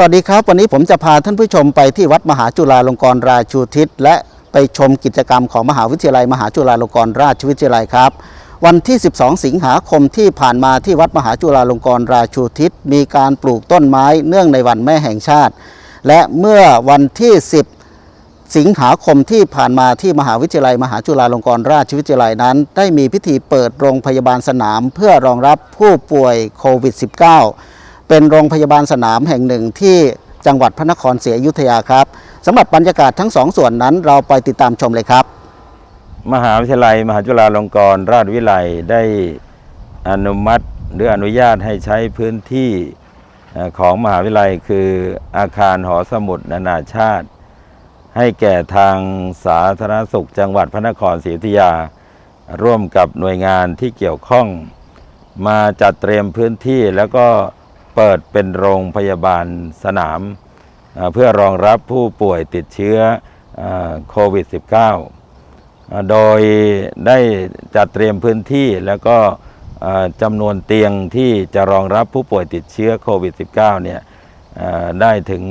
สวัสดีครับ วันนี้ผมจะพาท่านผู้ชมไปที่วัดมหาจุฬาลงกรณราชูทิศ และไปชมกิจกรรมของมหาวิทยาลัย มหาจุฬาลงกรณราชวิทยาลัยครับ วันที่ 12 สิงหาคมที่ผ่านมาที่วัดมหาจุฬาลงกรณราชูทิศ มีการปลูกต้นไม้เนื่องในวันแม่แห่งชาติ และเมื่อวันที่ 10สิงหาคมที่ผ่านมาที่มหาวิทยาลัย มหาจุฬาลงกรณราชวิทยาลัยนั้น ได้มีพิธีเปิดโรงพยาบาลสนามเพื่อรองรับผู้ป่วยโควิด -19 เป็นโรงพยาบาลสนามแห่งหนึ่งที่จังหวัดพระนครศรีอยุธยาครับสำหรับบรรยากาศทั้งสองส่วนนั้นเราไปติดตามชมเลยครับ มหาวิทยาลัย มหาจุฬาลงกรณราชวิไลยได้อนุมัติหรืออนุญาตให้ใช้พื้นที่ของมหาวิทยาลัยคืออาคารหอสมุดนานาชาติ ให้แก่ทางสาธารณสุขจังหวัดพระนครศรีอยุธยา ร่วมกับหน่วยงานที่เกี่ยวข้อง มาจัดเตรียมพื้นที่แล้วก็ เปิดเป็นโรงพยาบาลสนาม เพื่อรองรับผู้ป่วยติดเชื้อโควิด -19 โดยได้จัดเตรียมพื้นที่แล้วก็จำนวนเตียงที่จะรองรับผู้ป่วยติดเชื้อโควิด -19 เนี่ยได้ถึง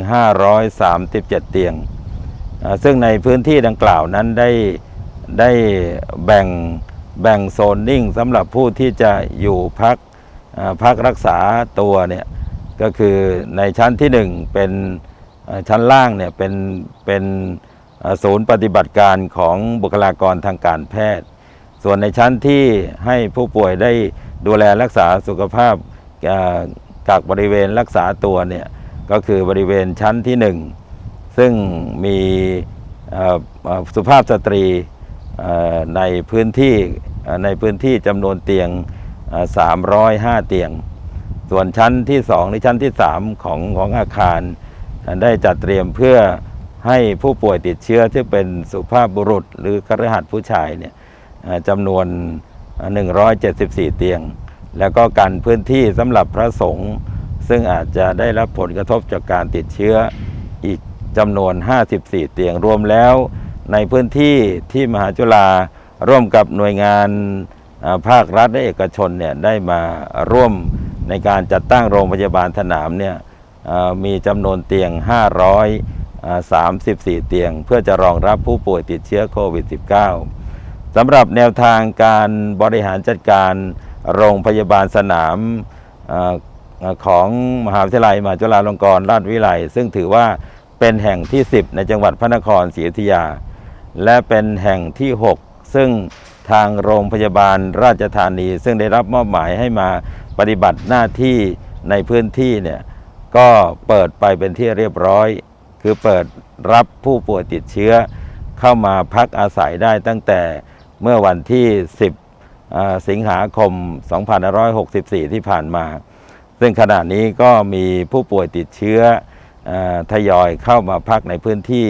537 เตียง ซึ่งในพื้นที่ดังกล่าวนั้นได้ได้แบ่งแบ่งโซนนิ่งสำหรับผู้ที่จะอยู่พัก พักรักษาตัวเนี่ยก็คือในชั้นที่หนึ่งเป็นชั้นล่างเนี่ยเป็นเป็นศูนย์ปฏิบัติการของบุคลากรทางการแพทย์ ส่วนในชั้นที่ให้ผู้ป่วยได้ดูแลรักษาสุขภาพกักบริเวณรักษาตัวเนี่ยก็คือบริเวณชั้นที่หนึ่งซึ่งมีสุภาพสตรีในพื้นที่ในพื้นที่จำนวนเตียง 305 เตียง ส่วนชั้นที่ 2 หรือชั้นที่ 3 ของของอาคาร ได้จัดเตรียมเพื่อให้ผู้ป่วยติดเชื้อที่เป็นสุภาพบุรุษ หรือคฤหัสถ์ผู้ชายเนี่ยจำนวน 174 เตียง แล้วก็กันพื้นที่สำหรับพระสงฆ์ซึ่งอาจจะได้รับผลกระทบจากการติดเชื้ออีกจำนวน 54 เตียงรวมแล้ว ในพื้นที่ที่มหาจุฬาร่วมกับหน่วยงาน ภาครัฐและเอกชนเนี่ยได้มาร่วมในการจัดตั้งโรงพยาบาลสนามเนี่ยมีจำนวนเตียง 534 เตียง เพื่อจะรองรับผู้ป่วยติดเชื้อโควิด -19 สำหรับแนวทางการบริหารจัดการโรงพยาบาลสนามอของมหาวิทยาลัยมหาจุฬาลงกรณราชวิไลยซึ่งถือว่าเป็นแห่งที่ 10 ในจังหวัดพระนครศรีอยุธยา และเป็นแห่งที่ 6 ซึ่ง ทางโรงพยาบาลราชธานี ซึ่งได้รับมอบหมายให้มาปฏิบัติหน้าที่ในพื้นที่เนี่ยก็เปิดไปเป็นที่เรียบร้อย คือเปิดรับผู้ป่วยติดเชื้อ เข้ามาพักอาศัยได้ตั้งแต่เมื่อวันที่ 10 สิงหาคม 2564 ที่ผ่านมา ซึ่งขณะนี้ก็มีผู้ป่วยติดเชื้ออทยอยเข้ามาพักในพื้นที่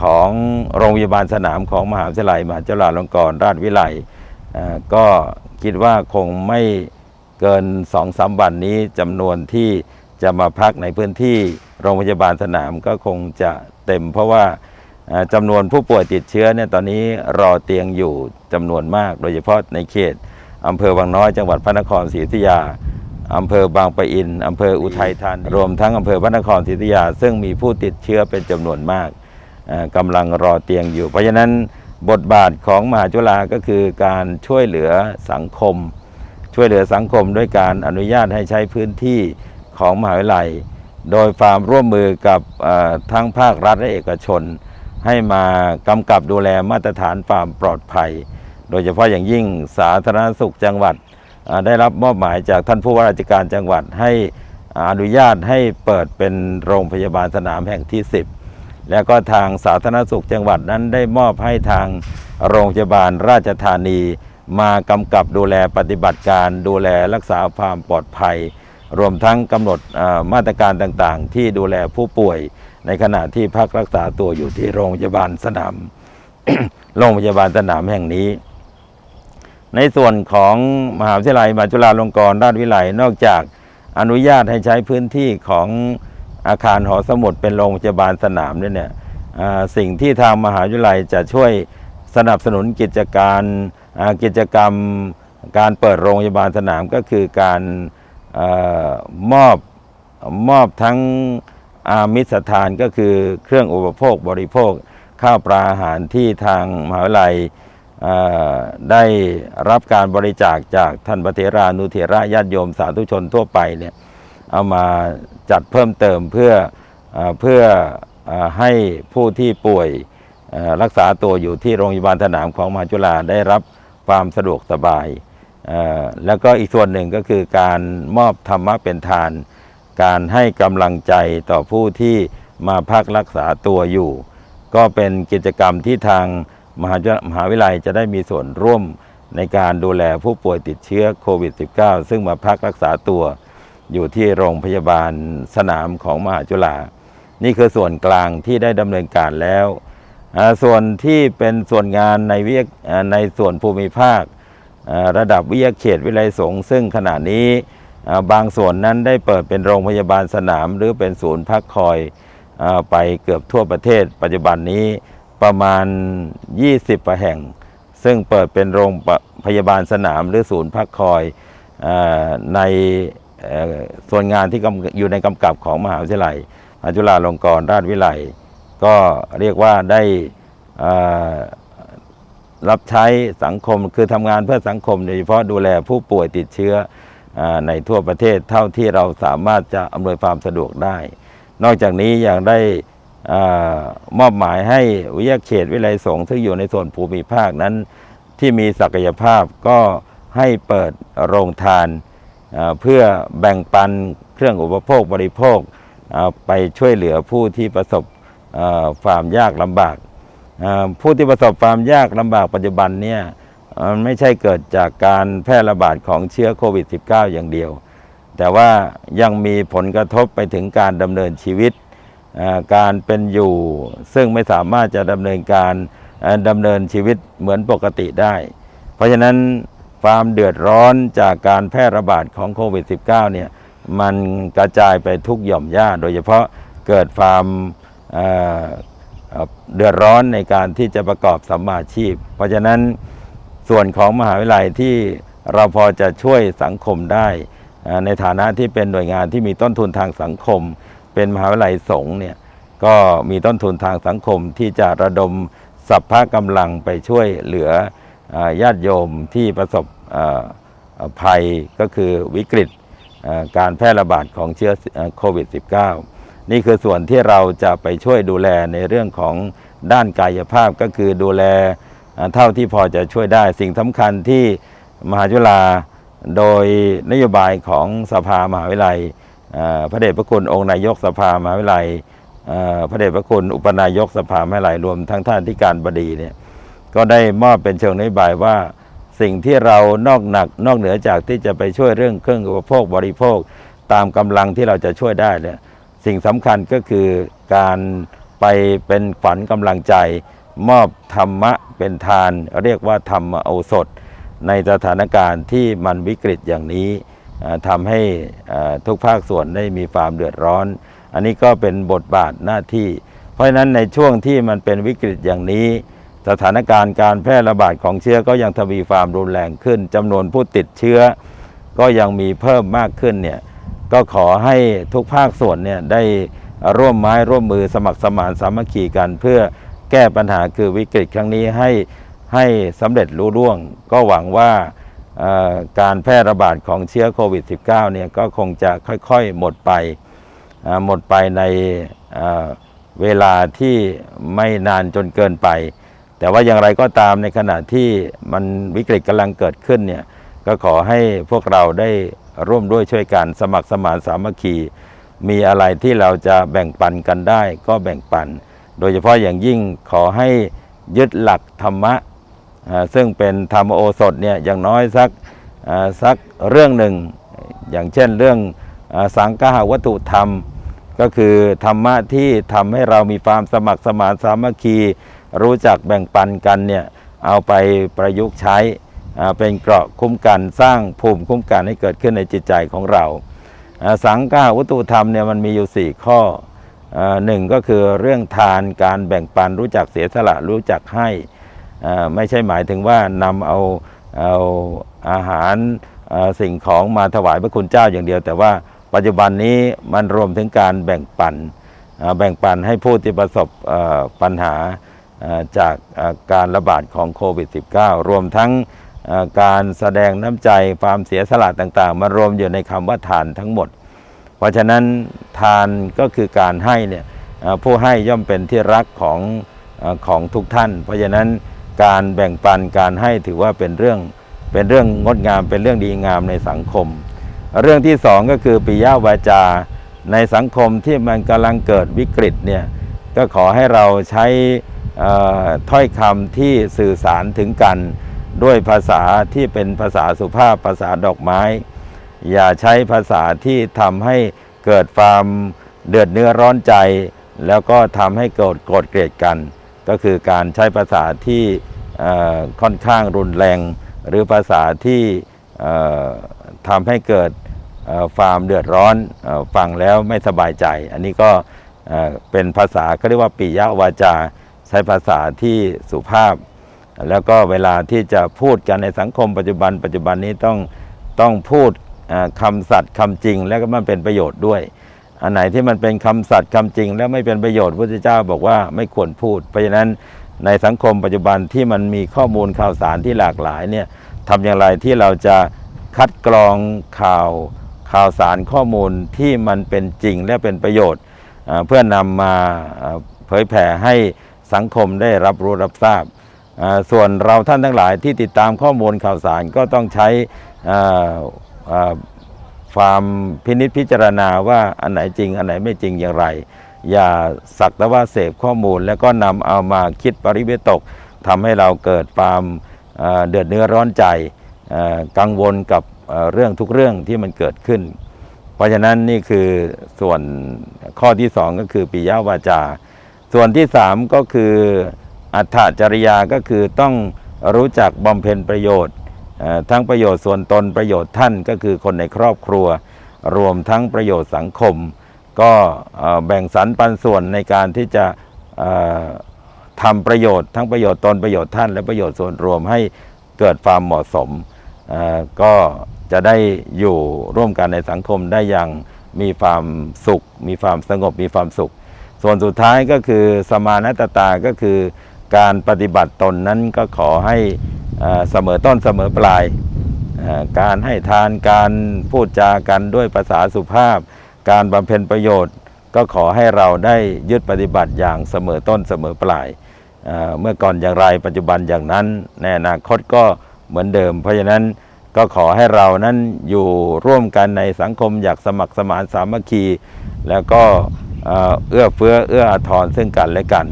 ของโรงพยาบาลสนามของมหาวิทยาลัยมหาจุฬาลงกรณราชวิไลก็คิดว่าคงไม่เกินสองสามวันนี้จำนวนที่จะมาพักในพื้นที่โรงพยาบาลสนามก็คงจะเต็ม เพราะว่าจำนวนผู้ป่วยติดเชื้อเนี่ยตอนนี้รอเตียงอยู่จำนวนมาก โดยเฉพาะในเขตอำเภอวังน้อยจังหวัดพระนครศรีอยุธยาอำเภอบางปะอินอำเภออุทัยธานีรวมทั้งอำเภอพระนครศรีอยุธยา ซึ่งมีผู้ติดเชื้อเป็นจำนวนมาก กำลังรอเตียงอยู่ เพราะฉะนั้นบทบาทของมหาจุฬาก็คือการช่วยเหลือสังคม ช่วยเหลือสังคมด้วยการอนุญาตให้ใช้พื้นที่ของมหาวิทยาลัย โดยความร่วมมือกับทั้งภาครัฐและเอกชน ให้มากำกับดูแลมาตรฐานความปลอดภัย โดยเฉพาะอย่างยิ่งสาธารณสุขจังหวัดได้รับมอบหมายจากท่านผู้ว่าราชการจังหวัดให้อ่าอนุญาตให้เปิดเป็นโรงพยาบาลสนามแห่งที่ 10 แล้วก็ทางสาธารณสุขจังหวัดนั้นได้มอบให้ทางโรงพยาบาลราชธานี มากำกับดูแลปฏิบัติการดูแลรักษาความปลอดภัย รวมทั้งกำหนดมาตรการต่างๆ ที่ดูแลผู้ป่วย ในขณะที่พักรักษาตัวอยู่ที่โรงพยาบาลสนาม โรงพยาบาลสนามแห่งนี้ ในส่วนของมหาวิทยาลัยมหาจุฬาลงกรณราชวิไลนอกจากอนุญาตให้ใช้พื้นที่ของ อาคารหอสมุดเป็นโรงพยาบาลสนามด้วยเนี่ยสิ่งที่ทางมหาวิทยาลัยจะช่วยสนับสนุนกิจการกิจกรรมการเปิดโรงพยาบาลสนามก็คือการอมอบมอบทั้งอามิสทานก็คือเครื่องอุปโภคบริโภคข้าวปลาอาหารที่ทางมหาวิทยาลัยได้รับการบริจาคจากท่านพระเถรานุเถระญาติโยมสาธุชนทั่วไปเนี่ยเอามา จัดเพิ่มเติมเพื่อเอเพื่ออให้ผู้ที่ป่วยรักษาตัวอยู่ที่โรงพยาบาลสนามของมหาจุฬาได้รับความสะดวกสบาย แล้วก็อีกส่วนหนึ่งก็คือการมอบธรรมะเป็นทาน การให้กำลังใจต่อผู้ที่มาพักรักษาตัวอยู่ ก็เป็นกิจกรรมที่ทางมหามหาวิทยาลัยจะได้มีส่วนร่วมในการดูแลผู้ป่วยติดเชื้อโควิด -19 ซึ่งมาพักรักษาตัว อยู่ที่โรงพยาบาลสนามของมหาจุฬานี่คือส่วนกลางที่ได้ดำเนินการแล้ว ส่วนที่เป็นส่วนงานในวิทยในส่วนภูมิภาค ระดับวิทยาเขตวิไลสงซึ่งขณะนี้บางส่วนนั้นได้เปิดเป็นโรงพยาบาลสนาม หรือเป็นศูนย์พักคอยอไปเกือบทั่วประเทศ ปัจจุบันนี้ประมาณ 20ประแห่ง ซึ่งเปิดเป็นโรงพยาบาลสนามหรือศูนย์พักคอยอในอ ส่วนงานที่อยู่ในกำกับของมหาวิทยาลัยมหาจุฬาลงกรณราชวิไลก็เรียกว่าได้รับใช้สังคมคือทำงานเพื่อสังคมโดยเฉพาะดูแลผู้ป่วยติดเชื้ออในทั่วประเทศเท่าที่เราสามารถจะอำนวยความสะดวกได้ นอกจากนี้ยังได้มอบหมายให้วิทยาเขตวิไลสงฆ์ซึ่งอยู่ในส่วนภูมิภาคนั้นที่มีศักยภาพก็ให้เปิดโรงทาน เพื่อแบ่งปันเครื่องอุปโภคบริโภคไปช่วยเหลือผู้ที่ประสบความยากลำบาก ผู้ที่ประสบความยากลำบากปัจจุบันเนี่ยไม่ใช่เกิดจากการแพร่ระบาดของเชื้อโควิด -19 อย่างเดียว แต่ว่ายังมีผลกระทบไปถึงการดำเนินชีวิต การเป็นอยู่ ซึ่งไม่สามารถจะดำเนินการดำเนินชีวิตเหมือนปกติได้ เพราะฉะนั้น ความเดือดร้อนจากการแพร่ระบาดของโควิด -19 เนี่ยมันกระจายไปทุกหย่อมย่าโดยเฉพาะเกิดความเเดือดร้อนในการที่จะประกอบสัมมาชีพ เพราะฉะนั้นส่วนของมหาวิทยาลัยที่เราพอจะช่วยสังคมได้ ในฐานะที่เป็นหน่วยงานที่มีต้นทุนทางสังคม เป็นมหาวิทยาลัยสงฆ์เนี่ยก็มีต้นทุนทางสังคมที่จะระดมสัพพะกำลังไปช่วยเหลือญาติโยมที่ประสบ ภัยก็คือวิกฤตการแพร่ระบาดของเชื้อโควิด -19 นี่คือส่วนที่เราจะไปช่วยดูแลในเรื่องของด้านกายภาพก็คือดูแลเท่าที่พอจะช่วยได้สิ่งสำคัญที่มหาจุฬาโดยนโยบายของสภามหาวิทยาลัยพระเดชพระคุณองค์นายกสภามหาวิทยาลัยพระเดชพระคุณอุปนายกสภามหาวิทยาลัยรวมทั้งท่านที่การบดีเนี่ยก็ได้มอบเป็นเชิงนโยบายว่า สิ่งที่เรานอกหนักนอกเหนือจากที่จะไปช่วยเรื่องเครื่องอุปโภคบริโภค ตามกำลังที่เราจะช่วยได้เนี่ยสิ่งสำคัญก็คือการไปเป็นขวัญกำลังใจ มอบธรรมะเป็นทาน เรียกว่าธรรมโอสถ ในสถานการณ์ที่มันวิกฤตอย่างนี้อ่าทำให้ทุกภาคส่วนได้มีความเดือดร้อน อันนี้ก็เป็นบทบาทหน้าที่ เพราะฉะนั้นในช่วงที่มันเป็นวิกฤตอย่างนี้ สถานการณ์การแพร่ระบาดของเชื้อก็ยังทวีความรุนแรงขึ้นจำนวนผู้ติดเชื้อ ก็ยังมีเพิ่มมากขึ้นเนี่ยก็ขอให้ทุกภาคส่วนเนี่ยได้ร่วมไม้ร่วมมือสมัครสมานสามัคคีกัน เพื่อแก้ปัญหาคือวิกฤตครั้งนี้ให้ให้สำเร็จรุ่ร่วง ก็หวังว่าการแพร่ระบาดของเชื้อโควิด -19 เนี่ยก็คงจะค่อยๆ หมดไปหมดไปในเวลาที่ไม่นานจนเกินไป แต่ว่าอย่างไรก็ตามในขณะที่มันวิกฤตกำลังเกิดขึ้นเนี่ยก็ขอให้พวกเราได้ร่วมด้วยช่วยกันสมัครสมานสามัคคี มีอะไรที่เราจะแบ่งปันกันได้ก็แบ่งปัน โดยเฉพาะอย่างยิ่งขอให้ยึดหลักธรรมะซึ่งเป็นธรรมโอสถเนี่ยอย่างน้อยสักสักเรื่องหนึ่ง อย่างเช่นเรื่องสังฆาวัตถุธรรม ก็คือธรรมะที่ทำให้เรามีความสมัครสมานสามัคคี รู้จักแบ่งปันกันเนี่ยเอาไปประยุกต์ใช้เป็นเกราะคุ้มกันสร้างภูมิคุ้มกันให้เกิดขึ้นในจิตใจของเรา สังฆาวัตถุธรรมเนี่ยมันมีอยู่ 4 ข้อหนึ่งก็คือเรื่องทานการแบ่งปันรู้จักเสียสละรู้จักให้ไม่ใช่หมายถึงว่านำเอาเอาอาหารสิ่งของมาถวายพระคุณเจ้าอย่างเดียว แต่ว่าปัจจุบันนี้มันรวมถึงการแบ่งปันแบ่งปันให้ผู้ที่ประสบปัญหา จากการระบาดของโควิด -19 รวมทั้งการแสดงน้ำใจความเสียสละต่างๆ มารวมอยู่ในคำว่าทานทั้งหมด เพราะฉะนั้นทานก็คือการให้เนี่ยผู้ให้ย่อมเป็นที่รักของของทุกท่าน เพราะฉะนั้นการแบ่งปันการให้ถือว่าเป็นเรื่องเป็นเรื่องงดงามเป็นเรื่องดีงามในสังคม เรื่องที่สองก็คือปิยาวาจาในสังคมที่มันกำลังเกิดวิกฤตเนี่ยก็ขอให้เราใช้ ถ้อยคำที่สื่อสารถึงกันด้วยภาษาที่เป็นภาษาสุภาพภาษาดอกไม้ อย่าใช้ภาษาที่ทำให้เกิดความเดือดเนื้อร้อนใจ แล้วก็ทำให้เกิดโกรธเกลียดกัน ก็คือการใช้ภาษาที่ค่อนข้างรุนแรง หรือภาษาที่ทำให้เกิดความเดือดร้อนฟังแล้วไม่สบายใจ อันนี้ก็เป็นภาษาก็เรียกว่าปิยวาจา ใช้ภาษาที่สุภาพ แล้วก็เวลาที่จะพูดกันในสังคมปัจจุบัน ปัจจุบันนี้ต้องต้องพูดคำสัตย์คำจริง แล้วก็มันเป็นประโยชน์ด้วย อันไหนที่มันเป็นคำสัตย์คำจริง แล้วไม่เป็นประโยชน์พระพุทธเจ้าบอกว่าไม่ควรพูด เพราะฉะนั้นในสังคมปัจจุบันที่มันมีข้อมูลข่าวสารที่หลากหลายเนี่ยทำอย่างไรที่เราจะคัดกรองข่าวข่าวสารข้อมูลที่มันเป็นจริงและเป็นประโยชน์ เพื่อนำมาอ่าเผยแผ่ให้ สังคมได้รับรู้รับทราบ ส่วนเราท่านทั้งหลายที่ติดตามข้อมูลข่าวสารก็ต้องใช้ความพินิจพิจารณาว่าอันไหนจริง อันไหนไม่จริงอย่างไร อย่าสักแต่ว่าเสพข้อมูล แล้วก็นำเอามาคิดปริเวตกทำให้เราเกิดความเดือดเนื้อร้อนใจกังวลกับเรื่องทุกเรื่องที่มันเกิดขึ้น เพราะฉะนั้นนี่คือส่วนข้อที่สองก็คือปิยาวาจา ส่วนที่สามก็คืออัตถจริยาก็คือต้องรู้จักบำเพ็ญประโยชน์ทั้งประโยชน์ส่วนตนประโยชน์ท่านก็คือคนในครอบครัว รวมทั้งประโยชน์สังคม ก็แบ่งสรรปันส่วนในการที่จะทำประโยชน์ทั้งประโยชน์ตนประโยชน์ท่าน และประโยชน์ส่วนรวมให้เกิดความเหมาะสม ก็จะได้อยู่ร่วมกันในสังคมได้อย่างมีความสุข มีความสงบมีความสุข ส่วนสุดท้ายก็คือสมานตตาก็คือการปฏิบัติตนนั้นก็ขอให้เสมอต้นเสมอปลาย การให้ทานการพูดจากันด้วยภาษาสุภาพ การบำเพ็ญประโยชน์ ก็ขอให้เราได้ยึดปฏิบัติอย่างเสมอต้นเสมอปลาย เมื่อก่อนอย่างไรปัจจุบันอย่างนั้น ในอนาคตก็เหมือนเดิม เพราะฉะนั้นก็ขอให้เรานั้นอยู่ร่วมกันในสังคมอยางสมัครสมานสามัคคี แล้วก็ เอื้อเฟื้อเอื้ออาทรซึ่งกันและกัน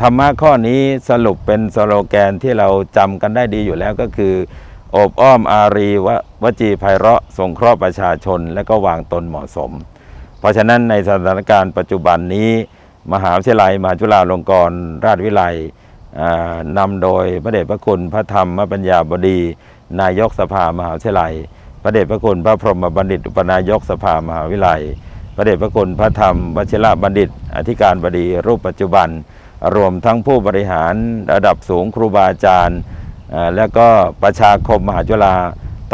ธรรมะข้อนี้สรุปเป็นสโลแกนที่เราจำกันได้ดีอยู่แล้วก็คือ อบอ้อมอารีววจีไพเราะสงเคราะห์ประชาชน และก็วางตนเหมาะสม เพราะฉะนั้นในสถานการณ์ปัจจุบันนี้ มหาวิทยาลัยมหาจุฬาลงกรณราชวิทยาลัยอ่านำโดยพระเดชพระคุณพระธรรมปัญญาบดี นายกสภามหาวิทยาลัย พระเดชพระคุณพระพรหมบัณฑิตอุปนายกสภามหาวิทยาลัย ระเดชพระคุณพระธรรมวชิระบัณฑิต อธิการบดีรูปปัจจุบัน รวมทั้งผู้บริหารระดับสูงครูบาอาจารย์ แล้วก็ประชาคมมหาจุฬา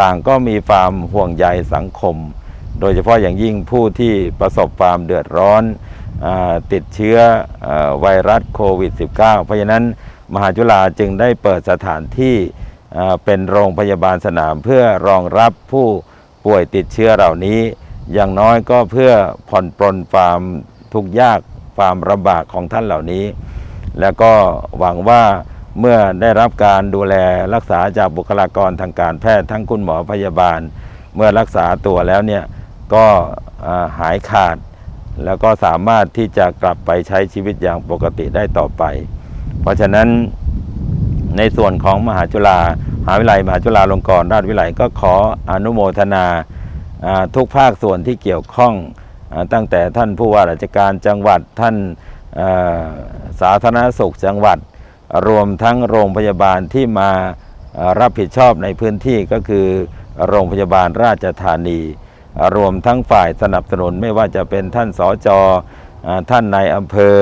ต่างก็มีความห่วงใยสังคม โดยเฉพาะอย่างยิ่งผู้ที่ประสบความเดือดร้อนอติดเชื้ออไวรัสโควิด -19 เพราะฉะนั้นมหาจุฬาจึงได้เปิดสถานที่เป็นโรงพยาบาลสนามเพื่อรองรับผู้ป่วยติดเชื้อเหล่านี้ อย่างน้อยก็เพื่อผ่อนปลนความทุกข์ยากความลำบากของท่านเหล่านี้ แล้วก็หวังว่าเมื่อได้รับการดูแลรักษาจากบุคลากรทางการแพทย์ทั้งคุณหมอพยาบาล เมื่อรักษาตัวแล้วเนี่ยก็หายขาด แล้วก็สามารถที่จะกลับไปใช้ชีวิตอย่างปกติได้ต่อไป เพราะฉะนั้นในส่วนของมหาจุฬามหาวิทยาลัยมหาจุฬาลงกรณราชวิทยาลัยก็ขออนุโมทนา ทุกภาคส่วนที่เกี่ยวข้องอตั้งแต่ท่านผู้ว่าราชการจังหวัดท่านสาธารณสุขจังหวัด รวมทั้งโรงพยาบาลที่มารับผิดชอบในพื้นที่ก็คือโรงพยาบาลราชธานี รวมทั้งฝ่ายสนับสนุนไม่ว่าจะเป็นท่านสจอท่านนายอำเภอ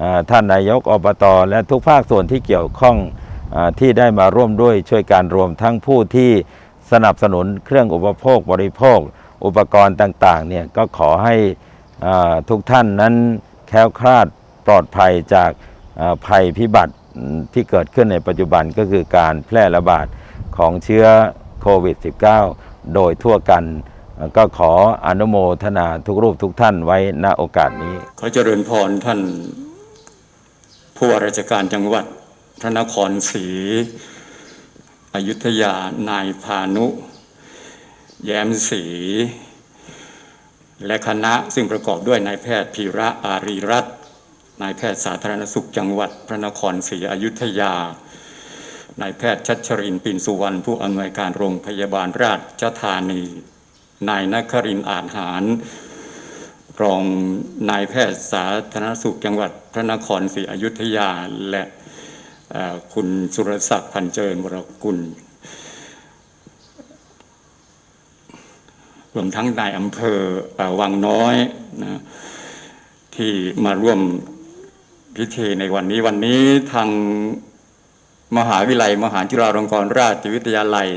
อท่านนายกอบตและทุกภาคส่วนที่เกี่ยวข้องอที่ได้มาร่วมด้วยช่วยการรวมทั้งผู้ที่สนับสนุนเครื่องอุปโภคบริโภค อุปกรณ์ต่างๆเนี่ยก็ขอให้ทุกท่านนั้นแคล้วคลาดปลอดภัยจากภัยพิบัติที่เกิดขึ้นในปัจจุบันก็คือการแพร่ระบาดของเชื้อโควิด -19 โดยทั่วกันก็ขออนุโมทนาทุกรูปทุกท่านไว้ณโอกาสนี้ ขอเจริญพรท่าน ผู้ว่าราชการจังหวัดพระนครศรีอยุธยานายพานุ แย้มศรีและคณะซึ่งประกอบด้วยนายแพทย์พีระอารีรัตน์นายแพทย์สาธารณสุขจังหวัดพระนครศรีอยุธยานายแพทย์ชัชรินปินสุวรรณผู้อำนวยการโรงพยาบาลราชธานี นายนครินอาจหารรองนายแพทย์สาธารณสุขจังหวัดพระนครศรีอยุธยาและคุณสุรศักดิ์พันเจริญวรกุล รวมทั้งนายอำเภอวังน้อยนะที่มาร่วมพิธีในวันนี้วันนี้ทางมหาวิทยาลัย มหาจุฬาลงกรณราชวิทยาลัย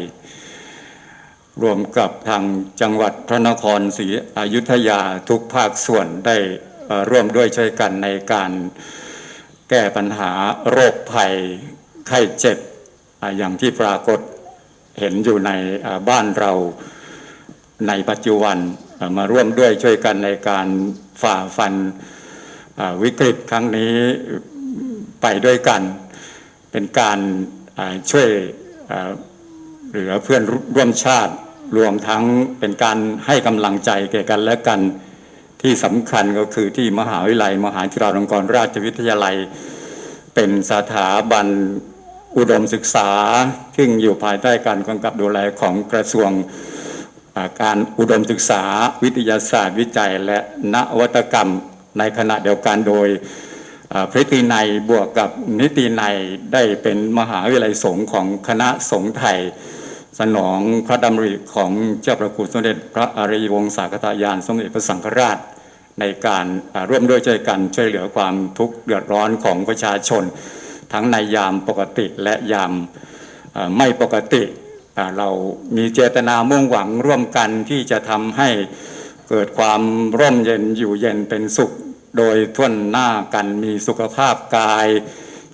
รวมกับทางจังหวัดพระนครศรีอยุธยาทุกภาคส่วนได้ร่วมด้วยช่วยกันในการแก้ปัญหาโรคภัยไข้เจ็บอย่างที่ปรากฏเห็นอยู่ในบ้านเรา ในปัจจุบันมาร่วมด้วยช่วยกันในการฝ่าฟันวิกฤตครั้งนี้ไปด้วยกัน เป็นการช่วยเหลือเพื่อนร่วมชาติรวมทั้งเป็นการให้กำลังใจแก่กันและกันที่สำคัญก็คือที่มหาวิทยาลัย มหาจุฬาลงกรณราชวิทยาลัย เป็นสถาบันอุดมศึกษา ซึ่งอยู่ภายใต้การกำกับดูแลของกระทรวง การอุดมศึกษาวิทยาศาสตร์วิจัยและนวัตกรรมในขณะเดียวกันโดยพระตรีในยบวกกับนิติในยได้เป็นมหาวิทยาลัยสงฆ์ของคณะสงฆ์ไทย สนองพระดำริของเจ้าประคุณสมเด็จพระอริยวงศาคตายานสมเด็จพระสังฆราช ในการร่วมด้วยช่วยกันช่วยเหลือความทุกข์เดือดร้อนของประชาชน ทั้งในยามปกติและยามไม่ปกติ เรามีเจตนามุ่งหวังร่วมกันที่จะทำให้เกิดความร่มเย็นอยู่เย็นเป็นสุข โดยท่วนหน้ากันมีสุขภาพกาย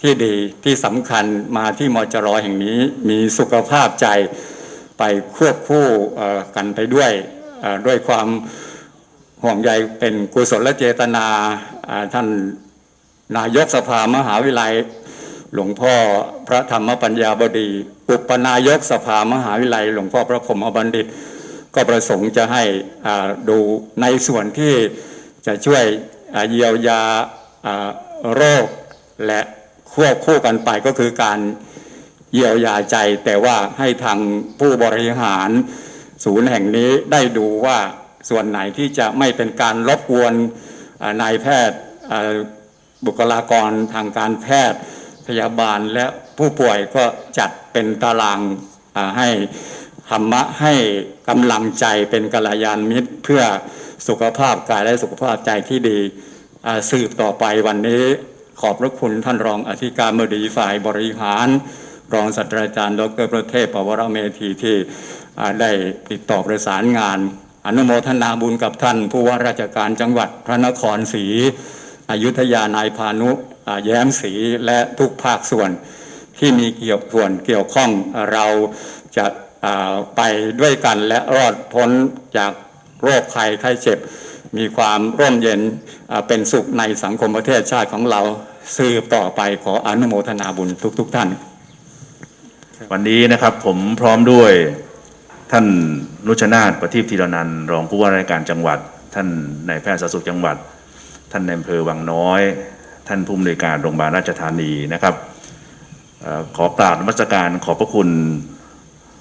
ที่ดีที่สำคัญมาที่มจรแห่งนี้มีสุขภาพใจไปควบคู่กันไปด้วยด้วยความห่วงใยเป็นกุศลเจตนาอ่าท่านนายกสภามหาวิทยาลัย หลวงพ่อพระธรรมปัญญาบดี อุปนายกสภามหาวิทยาลัย หลวงพ่อพระพรมบัณฑิต ก็ประสงค์จะให้ดูในส่วนที่จะช่วยเยียวยาโรคและควบคู่กันไปก็คือการเยียวยาใจ แต่ว่าให้ทางผู้บริหารศูนย์แห่งนี้ได้ดูว่าส่วนไหนที่จะไม่เป็นการรบกวนนายแพทย์บุคลากรทางการแพทย์ พยาบาลและผู้ป่วยก็จัดเป็นตารางให้ธรรมะให้กำลังใจเป็นกัลยาณมิตรเพื่อสุขภาพกายและสุขภาพใจที่ดีสืบต่อไปวันนี้ขอบพระคุณท่านรองอธิการบดีฝ่ายบริหาร รองศาสตราจารย์ดรประเทศปวรเมธีที่ได้ติดต่อประสานงาน อนุโมทนาบุญกับท่าน ผู้ว่าราชการจังหวัดพระนครศรี อยุธยานายพานุแย้มศรีและทุกภาคส่วนที่มีเกี่ยวส่วนเกี่ยวข้องเราจะไปด้วยกันและรอดพ้นจากโรคภัยไข้เจ็บ มีความร่มเย็นเป็นสุขในสังคมประเทศชาติของเราสืบต่อไปขออนุโมทนาบุญทุก ๆท่าน วันนี้นะครับผมพร้อมด้วยท่านนุชนาถประทีปธีรนันท์รองผู้ว่าราชการจังหวัด ท่านนายแพทย์สาธารณสุขจังหวัด ท่านในอำเภอวังน้อย ท่านผู้อำนวยการโรงพยาบาลราชธานีนะครับออขอกราบนมัสการขอบพระคุณ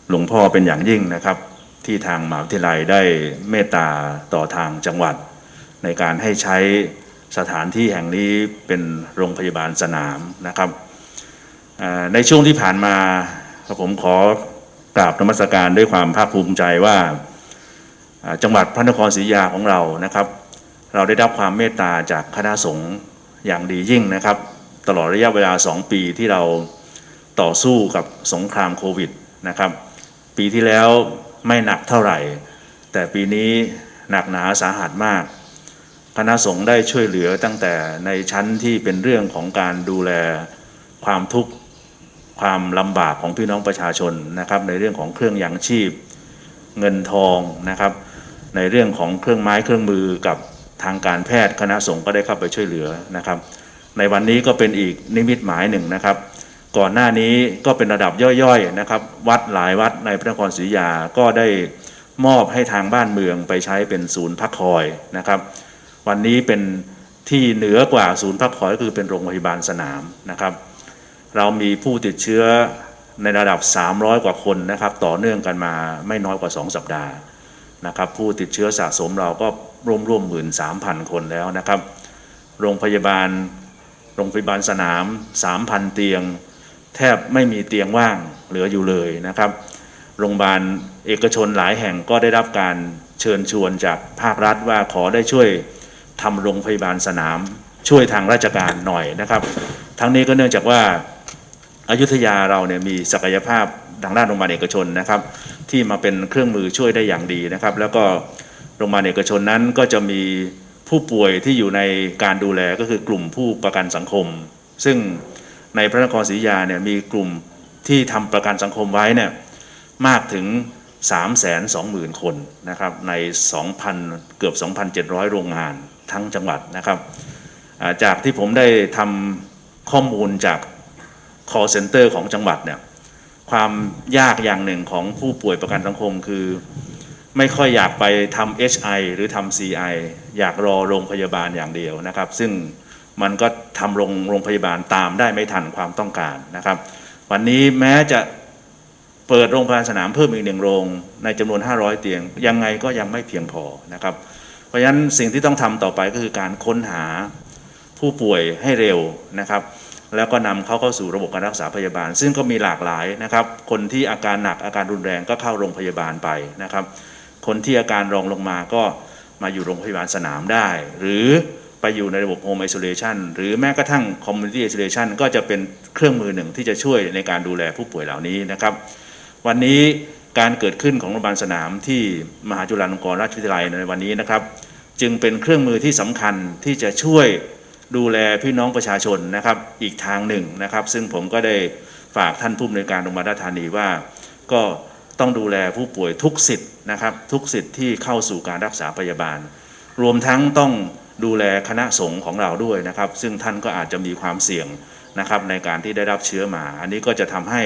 หลวงพ่อเป็นอย่างยิ่งนะครับ ที่ทางมหาวิทยาลัยได้เมตตาต่อทางจังหวัด ในการให้ใช้สถานที่แห่งนี้เป็นโรงพยาบาลสนามนะครับในช่วงที่ผ่านมาผมขอกราบนมัสการด้วยความภาคภูมิใจว่าอ่าจังหวัดพระนครศรีอยุธยาของเรานะครับ เราได้รับความเมตตาจากคณะสงฆ์อย่างดียิ่งนะครับ ตลอดระยะเวลา 2 ปีที่เราต่อสู้กับสงครามโควิดนะครับ ปีที่แล้วไม่หนักเท่าไหร่ แต่ปีนี้หนักหนาสาหัสมาก คณะสงฆ์ได้ช่วยเหลือตั้งแต่ในชั้นที่เป็นเรื่องของการดูแลความทุกข์ความลำบากของพี่น้องประชาชนนะครับ ในเรื่องของเครื่องยังชีพ เงินทองนะครับ ในเรื่องของเครื่องไม้เครื่องมือกับ ทางการแพทย์คณะสงฆ์ก็ได้เข้าไปช่วยเหลือนะครับ ในวันนี้ก็เป็นอีกนิมิตหมายหนึ่งนะครับ ก่อนหน้านี้ก็เป็นระดับย่อยๆนะครับ วัดหลายวัดในพระนครศรีอยุธยาก็ได้มอบให้ทางบ้านเมืองไปใช้เป็นศูนย์พักคอยนะครับ วันนี้เป็นที่เหนือกว่าศูนย์พักคอยก็คือเป็นโรงพยาบาลสนามนะครับ เรามีผู้ติดเชื้อในระดับ 300 กว่าคนนะครับ ต่อเนื่องกันมาไม่น้อยกว่า 2 สัปดาห์นะครับ ผู้ติดเชื้อสะสมเราก็ ร่วมร่วมหมื่นสามพันคนแล้วนะครับ โรงพยาบาล โรงพยาบาลสนาม 3,000 เตียง แทบไม่มีเตียงว่างเหลืออยู่เลยนะครับ โรงพยาบาลเอกชนหลายแห่งก็ได้รับการเชิญชวนจากภาครัฐว่าขอได้ช่วยทำโรงพยาบาลสนาม ช่วยทางราชการหน่อยนะครับ ทั้งนี้ก็เนื่องจากว่าอายุทยาเราเนี่ยมีศักยภาพทางด้านโรงพยาบาลเอกชนนะครับ ที่มาเป็นเครื่องมือช่วยได้อย่างดีนะครับ แล้วก็ โรงพยาบาลเอกชนนั้นก็จะมีผู้ป่วยที่อยู่ในการดูแลก็คือกลุ่มผู้ประกันสังคม ซึ่งในพระนครศรีอยุธยาเนี่ยมีกลุ่มที่ทำประกันสังคมไว้เนี่ยมากถึง 3 2 0 0 0 0 คนนะครับใน 2,000 เกือบ 2,700 โรงงานทั้งจังหวัดนะครับจากที่ผมได้ทำข้อมูลจาก call center ของจังหวัดเนี่ยความยากอย่างหนึ่งของผู้ป่วยประกันสังคมคือ ไม่ค่อยอยากไปทำ HI หรือทำ CI อยากรอโรงพยาบาลอย่างเดียวนะครับ ซึ่งมันก็ทำโรงโรงพยาบาลตามได้ไม่ทันความต้องการนะครับ วันนี้แม้จะเปิดโรงพยาบาลสนามเพิ่มอีกหนึ่งโรงในจำนวน 500 เตียง ยังไงก็ยังไม่เพียงพอนะครับ เพราะฉะนั้นสิ่งที่ต้องทำต่อไปก็คือการค้นหาผู้ป่วยให้เร็วนะครับ แล้วก็นำเขาเข้าสู่ระบบการรักษาพยาบาล ซึ่งก็มีหลากหลายนะครับ คนที่อาการหนักอาการรุนแรงก็เข้าโรงพยาบาลไปนะครับ คนที่อาการรองลงมาก็มาอยู่โรงพยาบาลสนามได้ หรือไปอยู่ในระบบ Home Isolation หรือแม้กระทั่ง Community Isolation ก็จะเป็นเครื่องมือหนึ่งที่จะช่วยในการดูแลผู้ป่วยเหล่านี้นะครับ วันนี้การเกิดขึ้นของโรงพยาบาลสนามที่มหาจุฬาลงกรณราชวิทยาลัยในวันนี้นะครับ จึงเป็นเครื่องมือที่สำคัญที่จะช่วยดูแลพี่น้องประชาชนนะครับอีกทางหนึ่งนะครับ ซึ่งผมก็ได้ฝากท่านผู้อำนวยการโรงพยาบาลราชธานีว่า ก็ ต้องดูแลผู้ป่วยทุกสิทธิ์นะครับ ทุกสิทธิ์ที่เข้าสู่การรักษาพยาบาล รวมทั้งต้องดูแลคณะสงฆ์ของเราด้วยนะครับ ซึ่งท่านก็อาจจะมีความเสี่ยงนะครับในการที่ได้รับเชื้อมา อันนี้ก็จะทำให้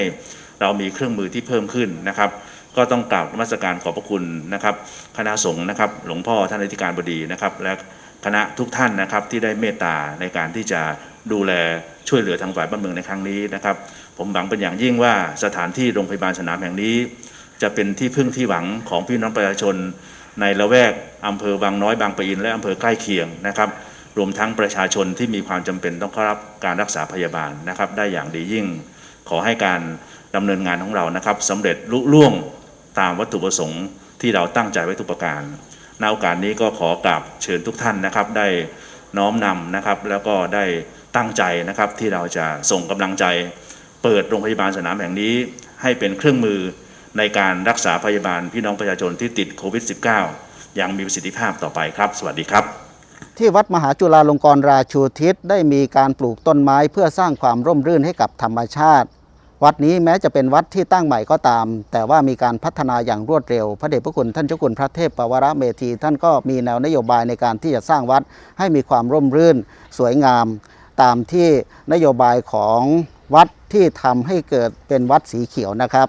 เรามีเครื่องมือที่เพิ่มขึ้นนะครับ ก็ต้องกราบนมัสการขอบพระคุณนะครับ คณะสงฆ์นะครับ หลวงพ่อท่านอธิการบดีนะครับ และคณะทุกท่านนะครับที่ได้เมตตาในการที่จะดูแลช่วยเหลือทางฝ่ายบ้านเมืองในครั้งนี้นะครับ ผมหวังเป็นอย่างยิ่งว่าสถานที่โรงพยาบาลสนามแห่งนี้ จะเป็นที่พึ่งที่หวังของพี่น้องประชาชน ในละแวกอำเภอบางน้อยบางปะอินและอำเภอใกล้เคียงนะครับ รวมทั้งประชาชนที่มีความจำเป็นต้องเข้ารับการรักษาพยาบาลนะครับ ได้อย่างดียิ่ง ขอให้การดำเนินงานของเรานะครับสำเร็จลุล่วงตามวัตถุประสงค์ที่เราตั้งใจไว้ทุกประการในโอกาสนี้ก็ขอกราบเชิญทุกท่านนะครับ ได้น้อมนำนะครับ แล้วก็ได้ตั้งใจนะครับที่เราจะส่งกำลังใจ เปิดโรงพยาบาลสนามแห่งนี้ ให้เป็นเครื่องมือ ในการรักษาพยาบาลพี่น้องประชาชนที่ติดโควิด -19 อย่างมีประสิทธิภาพต่อไปครับ สวัสดีครับ ที่วัดมหาจุฬาลงกรณราชูทิศได้มีการปลูกต้นไม้เพื่อสร้างความร่มรื่นให้กับธรรมชาติ วัดนี้แม้จะเป็นวัดที่ตั้งใหม่ก็ตาม แต่ว่ามีการพัฒนาอย่างรวดเร็ว พระเดชพระคุณท่านเจ้าคุณพระเทพปวรเมธีท่านก็มีแนวนโยบายในการที่จะสร้างวัดให้มีความร่มรื่น สวยงาม ตามที่นโยบายของวัดที่ทำให้เกิดเป็นวัดสีเขียวนะครับ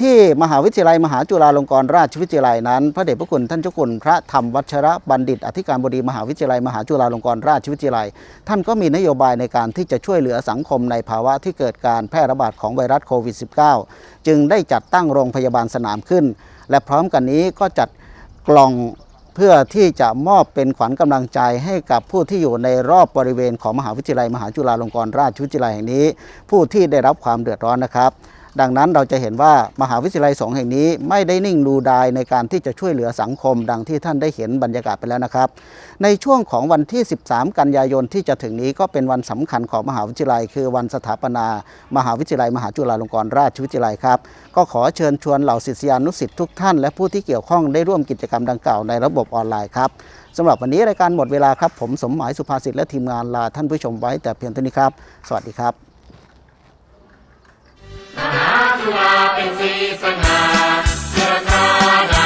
ที่มหาวิทยาลัยมหาจุฬาลงกรณราชวิทยาลัยนั้น พระเดชพระคุณท่านเจ้าคุณพระธรรมวัชระบัณฑิต อธิการบดีมหาวิทยาลัยมหาจุฬาลงกรณราชวิทยาลัย ท่านก็มีนโยบายในการที่จะช่วยเหลือสังคมในภาวะที่เกิดการแพร่ระบาดของไวรัสโควิด -19 จึงได้จัดตั้งโรงพยาบาลสนามขึ้น และพร้อมกันนี้ก็จัดกล่องเพื่อที่จะมอบเป็นขวัญกำลังใจให้กับผู้ที่อยู่ในรอบบริเวณของมหาวิทยาลัยมหาจุฬาลงกรณราชวิทยาลัยแห่งนี้ ผู้ที่ได้รับความเดือดร้อนนะครับ ดังนั้นเราจะเห็นว่ามหาวิทยาลัยสองแห่งนี้ไม่ได้นิ่งดูดายในการที่จะช่วยเหลือสังคม ดังที่ท่านได้เห็นบรรยากาศไปแล้วนะครับ ในช่วงของวันที่ 13 กันยายนที่จะถึงนี้ก็เป็นวันสำคัญของมหาวิทยาลัย คือวันสถาปนา มหาวิทยาลัย มหาจุฬาลงกรณราชวิทยาลัยครับก็ขอเชิญชวนเหล่าศิษยานุศิษย์ทุกท่าน และผู้ที่เกี่ยวข้องได้ร่วมกิจกรรมดังกล่าวในระบบออนไลน์ครับสำหรับวันนี้รายการหมดเวลาครับผมสมหมายสุภาษิตและทีมงานลาท่านผู้ชมไว้แต่เพียงเท่านี้ครับ สวัสดีครับ มาเป็นสีสง่าเจริญา